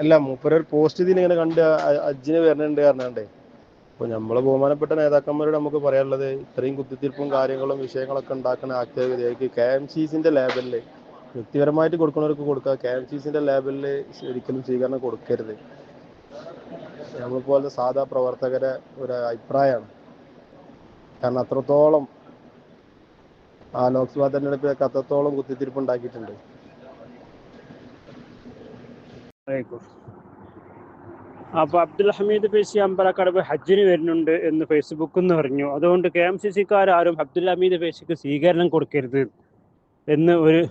അല്ല മൂപ്പര് ഒരു പോസ്റ്റ് ഇതിൽ ഇങ്ങനെ കണ്ട് അജ്ജിനെ വരുന്നുണ്ട് പറഞ്ഞാണ്ടേ. അപ്പോൾ നമ്മൾ ബഹുമാനപ്പെട്ട നേതാക്കന്മാരോട് നമുക്ക് പറയാനുള്ളത് ഇത്രയും കുത്തിത്തിരിപ്പും കാര്യങ്ങളും വിഷയങ്ങളൊക്കെ ഉണ്ടാക്കുന്ന ആക്ടിവിറ്റി കെ എം സി സിന്റെ ലേബലിൽ വ്യക്തിപരമായിട്ട് കൊടുക്കുന്നവർക്ക് കൊടുക്കുക കെ എം സി സിന്റെ ലേബലിൽ ഒരിക്കലും സ്വീകരണം കൊടുക്കരുത്. നമ്മളെപ്പോലത്തെ സാധാ പ്രവർത്തകരെ ഒരു അഭിപ്രായമാണ് കാരണം അത്രത്തോളം ആ ലോക്സഭാ തെരഞ്ഞെടുപ്പിലൊക്കെ അത്രത്തോളം കുത്തിത്തിരിപ്പ് ഉണ്ടാക്കിയിട്ടുണ്ട്. അപ്പൊ അബ്ദുൽ ഹമീദ് പേശി അമ്പലക്കടവ് ഹജ്ജിന് വരുന്നുണ്ട് എന്ന് ഫേസ്ബുക്കിൽ നിന്ന് പറഞ്ഞു. അതുകൊണ്ട് കെ എം സി സിക്കാരും അബ്ദുൽ ഹമീദ് പേശിക്ക് സ്വീകരണം കൊടുക്കരുത് എന്ന് ഒരു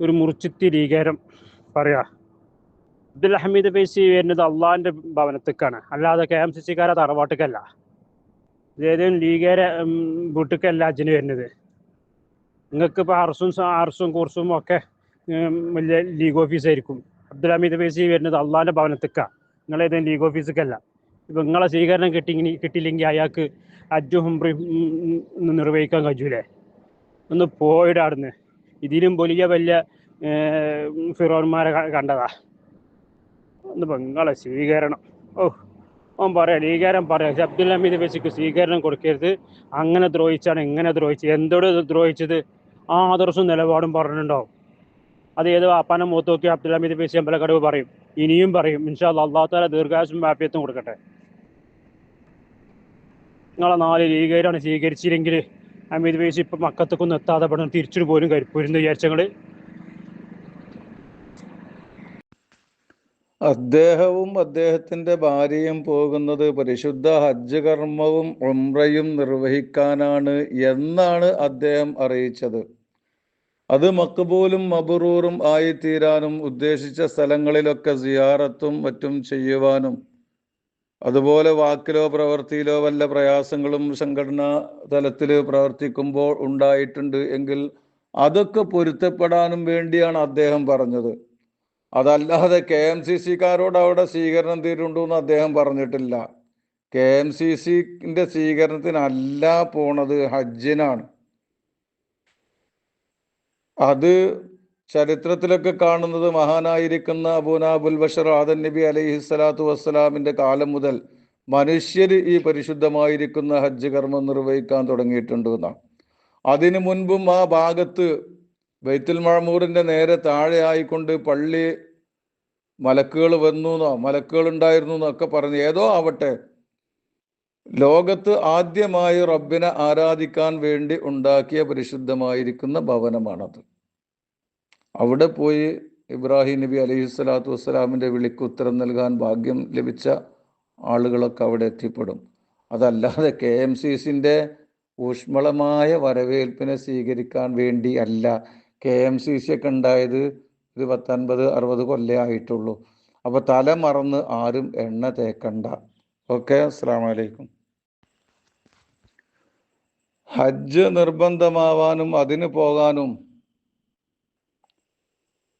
ഒരു മുറിച്ചിത്തി ലീകാരം പറയാ. അബ്ദുൽ ഹമീദ് പേശി വരുന്നത് അള്ളാഹിന്റെ ഭവനത്തേക്കാണ്. അല്ലാതെ കെ എം സി സിക്കാരെ തറവാട്ടിക്കല്ല ഏതെങ്കിലും ലീഗേര വീട്ടിക്കല്ല ഹജ്ജിന് വരുന്നത്. നിങ്ങൾക്ക് ഇപ്പൊ അർസും അർസും കുർസും ഒക്കെ വലിയ ലീഗ് ഓഫീസായിരിക്കും. അബ്ദുൽ ഹമീദ് പേശി വരുന്നത് അള്ളാഹിന്റെ ഭവനത്തേക്കാ. നിങ്ങളേതെങ്കിലും ലീഗ് ഓഫീസിക്കല്ല ഇപ്പം നിങ്ങളെ സ്വീകരണം കിട്ടി കിട്ടിയില്ലെങ്കിൽ അയാൾക്ക് അജു ഉം, നിർവഹിക്കാൻ കഴിയൂലേ? ഒന്ന് പോയിടാടുന്ന് ഇതിലും വലിയ വലിയ ഫിറോന്മാരെ കണ്ടതാ. ഒന്ന് നിങ്ങളെ സ്വീകരണം. ഓ ഓൻ പറയാ സ്വീകാരം പറയാം. അബ്ദുൽ ഹമീദ് പേശിക്ക് സ്വീകരണം കൊടുക്കരുത്. അങ്ങനെ ദ്രോഹിച്ചാണ് ഇങ്ങനെ ദ്രോഹിച്ചത്. എന്തോട് ദ്രോഹിച്ചത്? ആ ആദർശവും നിലപാടും പറഞ്ഞിട്ടുണ്ടാവും. അത് ഏത് വാപ്പാനെ മൂത്ത് നോക്കി അബ്ദുൽ ഹമീദ് പേശി അമ്പലക്കടവ് പറയും. ഇനിയും പറയും. ഇൻഷാ അള്ളാഹു താല ദീർഘായുസും വാപ്യത്തും കൊടുക്കട്ടെ. നിങ്ങളെ നാല് ലീഗേരാണ് സ്വീകരിച്ചില്ലെങ്കിൽ അമീദ് പേശി ഇപ്പൊ മക്കത്തേക്കൊന്നും എത്താതെ പെടും തിരിച്ചു പോലും കരിപ്പൂരിന്ന് വിചാരിച്ചങ്ങൾ അദ്ദേഹവും അദ്ദേഹത്തിന്റെ ഭാര്യയും പോകുന്നത് പരിശുദ്ധ ഹജ്ജ് കർമ്മവും ഉംറയും നിർവഹിക്കാനാണ് എന്നാണ് അദ്ദേഹം അറിയിച്ചത്. അത് മക്ബൂലും മബറൂറും ആയിത്തീരാനും ഉദ്ദേശിച്ച സ്ഥലങ്ങളിലൊക്കെ സിയാറത്തും മറ്റും ചെയ്യുവാനും അതുപോലെ വാക്കിലോ പ്രവൃത്തിയിലോ വല്ല പ്രയാസങ്ങളും സംഘടനാ തലത്തിൽ പ്രവർത്തിക്കുമ്പോൾ ഉണ്ടായിട്ടുണ്ട് എങ്കിൽ അതൊക്കെ പൊരുത്തപ്പെടാനും വേണ്ടിയാണ് അദ്ദേഹം പറഞ്ഞത്. അതല്ലാതെ കെ എം സി സിക്കാരോട് അവിടെ സ്വീകരണം തീരുണ്ടോ എന്ന് അദ്ദേഹം പറഞ്ഞിട്ടില്ല. കെ എം സി സിന്റെ സ്വീകരണത്തിനല്ല പോണത് ഹജ്ജിനാണ്. അത് ചരിത്രത്തിലൊക്കെ കാണുന്നത് മഹാനായിരിക്കുന്ന അബൂനാബുൽ ബഷർ ആദൻ നബി അലൈഹി സ്വലാത്തു വസ്സലാമിന്റെ കാലം മുതൽ മനുഷ്യർ ഈ പരിശുദ്ധമായിരിക്കുന്ന ഹജ്ജ് കർമ്മം നിർവഹിക്കാൻ തുടങ്ങിയിട്ടുണ്ട് എന്നാണ്. അതിനു മുൻപും ആ ഭാഗത്ത് ബൈത്തുൽ മഴമൂറിന്റെ നേരെ താഴെ ആയിക്കൊണ്ട് പള്ളി മലക്കുകൾ വന്നു എന്നോ മലക്കുകൾ ഉണ്ടായിരുന്നു എന്നൊക്കെ പറഞ്ഞു ഏതോ ആവട്ടെ ലോകത്ത് ആദ്യമായി റബ്ബിനെ ആരാധിക്കാൻ വേണ്ടി ഉണ്ടാക്കിയ പരിശുദ്ധമായിരിക്കുന്ന ഭവനമാണത്. അവിടെ പോയി ഇബ്രാഹിം നബി അലൈഹി സ്വലാത്തു വസ്സലാമിന്റെ വിളിക്ക് ഉത്തരം നൽകാൻ ഭാഗ്യം ലഭിച്ച ആളുകളൊക്കെ അവിടെ എത്തിപ്പെടും. അതല്ലാതെ കെ എം സി സിന്റെ ഊഷ്മളമായ വരവേൽപ്പിനെ സ്വീകരിക്കാൻ വേണ്ടി അല്ല. കെ എം സി സി ഒക്കെ ഉണ്ടായത് ഒരു പത്തൊൻപത് അറുപത് കൊല്ലേ ആയിട്ടുള്ളൂ. അപ്പൊ തല മറന്ന് ആരും എണ്ണ തേക്കണ്ട. ഓക്കെ അസ്സാം ഹജ്ജ് നിർബന്ധമാവാനും അതിന് പോകാനും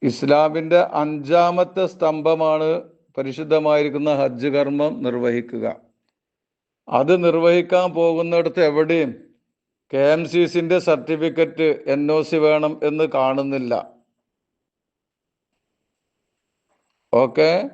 ഇസ്ലാമിന്റെ അഞ്ചാമത്തെ സ്തംഭമാണ് പരിശുദ്ധമായിരിക്കുന്ന ഹജ്ജ് കർമ്മം നിർവഹിക്കുക. അത് നിർവഹിക്കാൻ പോകുന്നിടത്ത് എവിടെയും കെ എം സി സിന്റെ സർട്ടിഫിക്കറ്റ് എൻ ഒ സി വേണം എന്ന് കാണുന്നില്ല. ഓക്കെ?